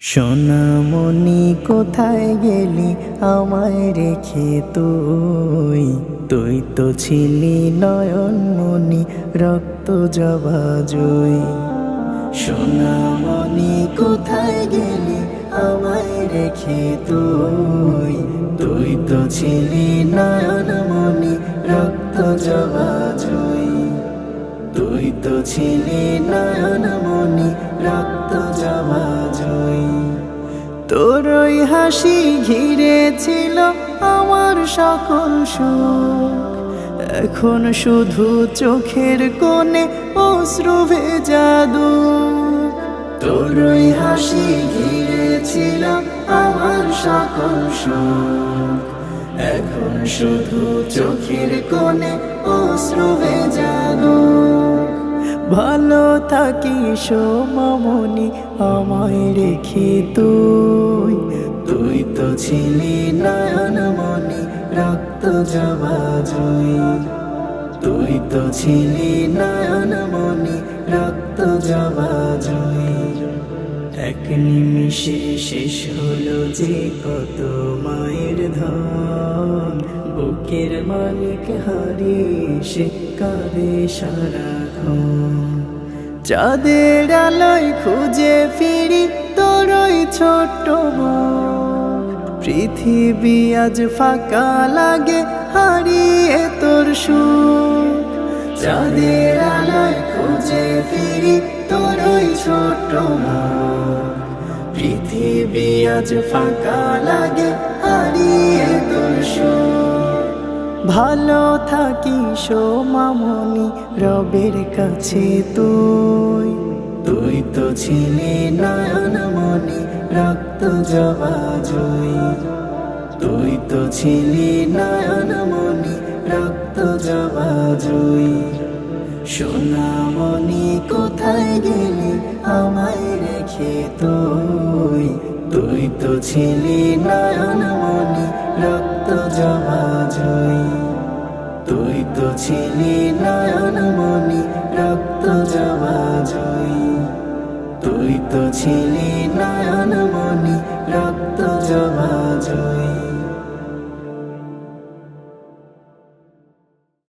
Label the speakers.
Speaker 1: সোনামণি, কোথায় গেলি? আমায় রেখে তুই। তুই তো ছিলি নয়নমণি, রক্ত জবা জয় সোনামণি, কোথায় গেলি? আমায় রেখে তুই। তুই তো ছিলি নয়নমণি, রক্ত জবা জয় তুই তো ছিলি নয়নমণি, রক্ত জবা জয় তোর ওই হাসি ঘিরে ছিল আমার সকল সুখ। এখন শুধু চোখের কোণে অশ্রু ভেজা তোর ওই হাসি ঘিরে ছিল আমার সকল সুখ। এখন শুধু চোখের কোণে অশ্রু ভেজা ভালো থাকি সোমামনি আমায় রেখে তুই। তুই তো ছিলি নয়নমণি রক্ত জবা তুই তো ছিলি নয়নমণি রক্ত জবা এক নিমিষে শেষ হলো যে কত মায়ের ধন। বুকের মালিক হারিয়ে সে কাঁদে সারাক্ষণ চাঁদের আলোয় খুঁজে ফিরি তোর ওই ছোট্ট পৃথিবী আজ ফাঁকা লাগে, হারিয়ে তোর সুর চাঁদের আলোয় খুঁজে ফিরি তোর ওই ছোট্ট পৃথিবী আজ ফাঁকা লাগে, হারিয়ে তোর সুর ভালো থাকি সোমামনি রবের কাছে তুই। তুই তো ছিলি নয়নমণি রক্ত জবা জয় তুই তো ছিলি নয়নমণি রক্ত জবা জয় সোনামণি কোথায় গেলি আমায় রেখে তুই? তুই তো ছিলি নয়নমণি তো ছিলি নয়নমণি রক্ত জমা জয়ী। তুই তো ছিলি নয়ন